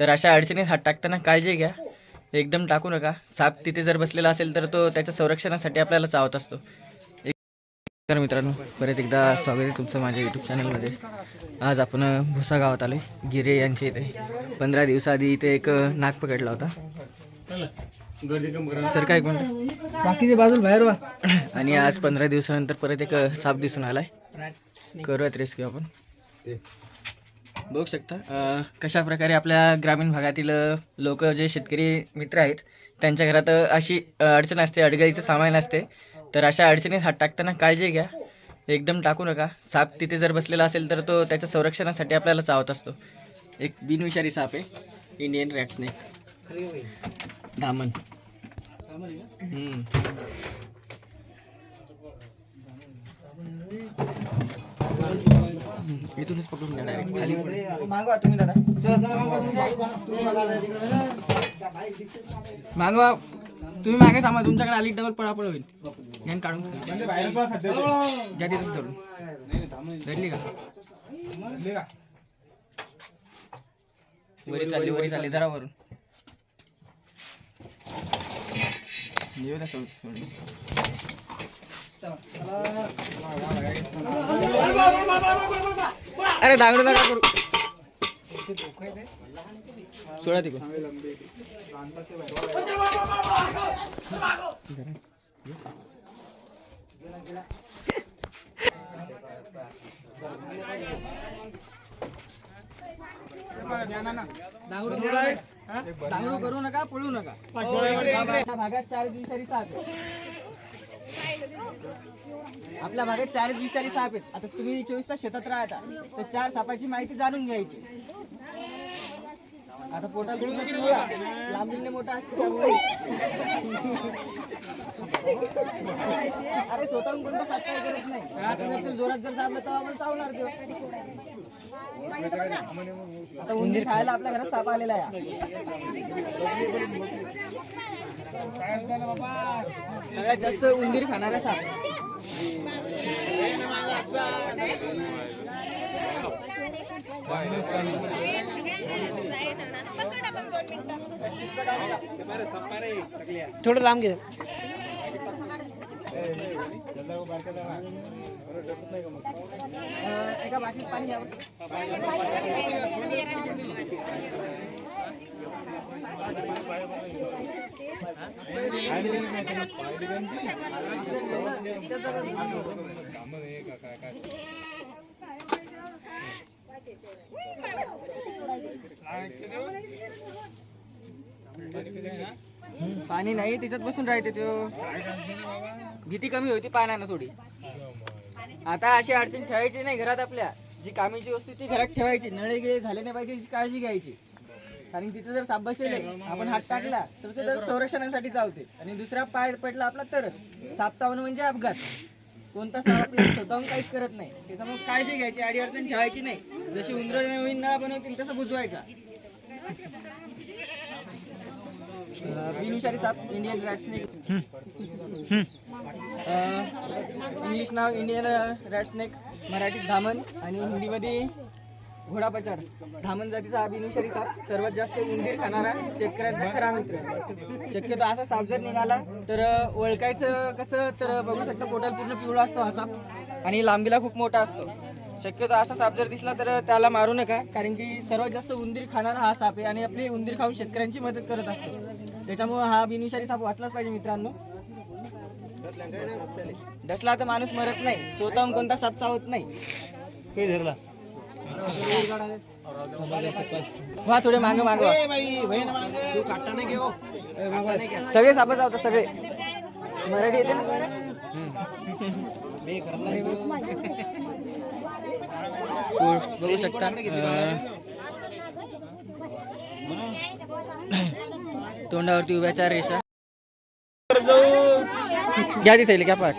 तर अशा अडचणीत हात टाकताना काळजी घ्या. एकदम टाकू नका. साप तिथे जर बसलेला असेल तर तो त्याच्या संरक्षणासाठी आपल्याला चावत असतो. एक- तर मित्रांनो परत एकदा स्वागत आहे तुमचं माझ्या यूट्यूब चॅनलमध्ये आज आपण भुसा गावात आले गिरे यांच्या इथे. पंधरा दिवसाआधी इथे एक नाग पकडला होता. सर काय कोण बाकीचे बाजूला बाहेर वा. आणि आज पंधरा दिवसानंतर परत एक साप दिसून आलाय. करूयात रेस्क्यू आपण. बघू शकता कशा प्रकारे आपल्या ग्रामीण भागातील लोक जे शेतकरी मित्र आहेत त्यांच्या घरात अशी अडचण असते अडगळीचं सामान असते. तर अशा अडचणीत हात टाकताना काळजी घ्या. एकदम टाकू नका. साप तिथे जर बसलेला असेल तर तो त्याच्या संरक्षणासाठी आपल्याला चावत असतो. एक बिनविषारी साप आहे इंडियन रॅट स्नेक दामन. हम्म. इथूनच पकडून घ्या डायरेक्ट खाली. मागवा तुम्ही दादा. मागवा तुम्ही. मागे थांबा तुमच्याकडे आली डबल पळापळ होईल. ज्ञान काढून घ्या तिथं धरून. धरली का? वरी चालली वरी चालली. धरा वरून येऊ द्या सोड- सोडून. अरे दांगडू नका करू सोडा तिकडून दांगडू दांगडू करू नका पळू नका. आपल्या भागात चार विषारी साप आहेत. आपल्या भागात चार विषारी साप आहेत. आता तुम्ही चोवीस तास शेतात राहता तर चार सापाची माहिती जाणून घ्यायची. आता पोटात लांबीने मोठा असतो अरे स्वतःहून कोणता साप करत नाही. आपण जर जोरात जर दाबलं तर आपण चावणार ते आता उंदीर खायला आपल्या घरात साप आलेला आहे. सगळ्यात जास्त उंदीर खाणारा साप. थोडं लांब घे. एका बाटलीत पाणी घ्यावं पाणी नाही त्याच्यात बसून राहते तो. भीती कमी होती पाण्यानं थोडी. आता अशी अडचण ठेवायची नाही घरात आपल्या. जी कामीची वस्तू ती घरात ठेवायची. नळे गिळे झाले नाही पाहिजे काळजी घ्यायची. कारण तिथे जर साप बसले आपण हात टाकला तर ते तर संरक्षणासाठी चावते आणि दुसरा पाय पडला आपला तरच साप चावणं म्हणजे अपघात. कोणता साप आपल्याला स्वतःहून काहीच करत नाही. त्याच्यामुळे काळजी घ्यायची अडी अडचण ठेवायची नाही. जशी उंदर नवीन नळा बनवतील तसं बुजवायचा. बिनविषारी साप इंडियन रॅट स्नेक इंग्लिश नाव इंडियन रॅट स्नेक मराठीत धामण आणि हिंदीमध्ये घोडापचाड धामण जातीचा हा बिनविषारी साप सर्वात जास्त उंदीर खाणारा शेतकऱ्यांचा खरा मित्र. शक्यतो असा साप जर निघाला तर ओळखायचं कसं तर बघू शकता पोटाला पूर्ण पिवळा असतो हा साप आणि लांबीला खूप मोठा असतो. शक्यतो असा साप जर दिसला तर त्याला मारू नका कारण की सर्वात जास्त उंदीर खाणारा हा साप आहे आणि आपली उंदीर खाऊन शेतकऱ्यांची मदत करत असतो. त्याच्यामुळे हा बिनविषारी साप वाचलाच पाहिजे मित्रांनो. डसला तर माणूस मरत नाही स्वतःहून कोणता साप चावत नाही. वा थोडे मागे मागे सगळे साप चावतात सगळे. मराठी येते ना बघू शकता तोंडावरती उभ्या चार रेषा घ्या तिथे घ्या पाठ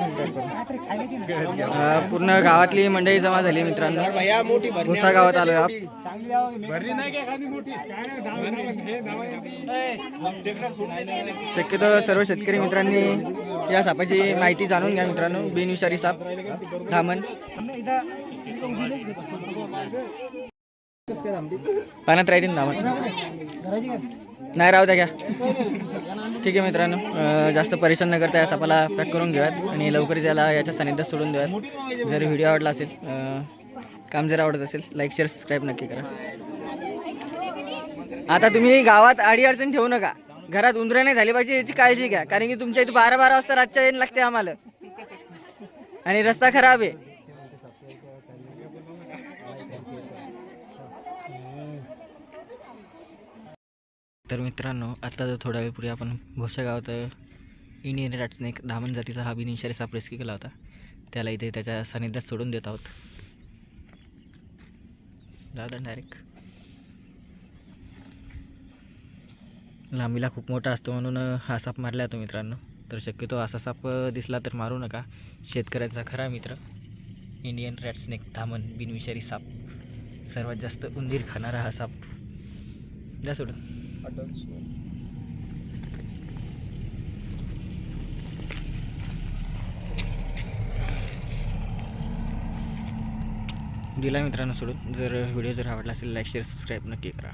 पूर्ण गावातली मंडळी जमा झाली मित्रांनो. भुसा गावात आलोय आप. शक्यतो सर्व शेतकरी मित्रांनी या सापाची माहिती जाणून घ्या मित्रांनो. बिनविषारी साप धामण. पाण्यात राहतील धामण. नाही राहू द्या घ्या. ठीक आहे मित्रांनो जास्त परेशान न करता या सापाला पॅक करून घेऊयात आणि लवकरच याला याच्या सानिध्यात सोडून देऊयात. जर व्हिडिओ आवडला असेल काम जर आवडत असेल लाईक शेअर सबस्क्राईब नक्की करा. आता तुम्ही गावात आडी अडचण ठेवू नका. घरात उंदरं नाही झाली पाहिजे याची काळजी घ्या. कारण की तुमच्या इथे बारा बारा वाजता रातच्या येणं लागते आम्हाला. आणि रस्ता खराब आहे. तर मित्रांनो आत्ता जर थोड्या वेळपूर्वी आपण भोसा गावात इंडियन रॅट्सने एक धामण जातीचा हा बिनविषारी साप रेस्क्यू केला होता. त्याला इथे त्याच्या सानिध्यात सोडून देत आहोत. दादा डायरेक्ट लांबीला खूप मोठा असतो म्हणून हा साप मारला जातो मित्रांनो. तर शक्यतो असा साप दिसला तर मारू नका. शेतकऱ्यांचा खरा मित्र इंडियन रॅट स्नेक धामण बिनविषारी साप. सर्वात जास्त उंदीर खाणारा हा साप. द्या सोडून. दिला मित्रांनो सोडून. जर व्हिडिओ जर आवडला असेल लाईक शेअर सबस्क्राईब नक्की करा.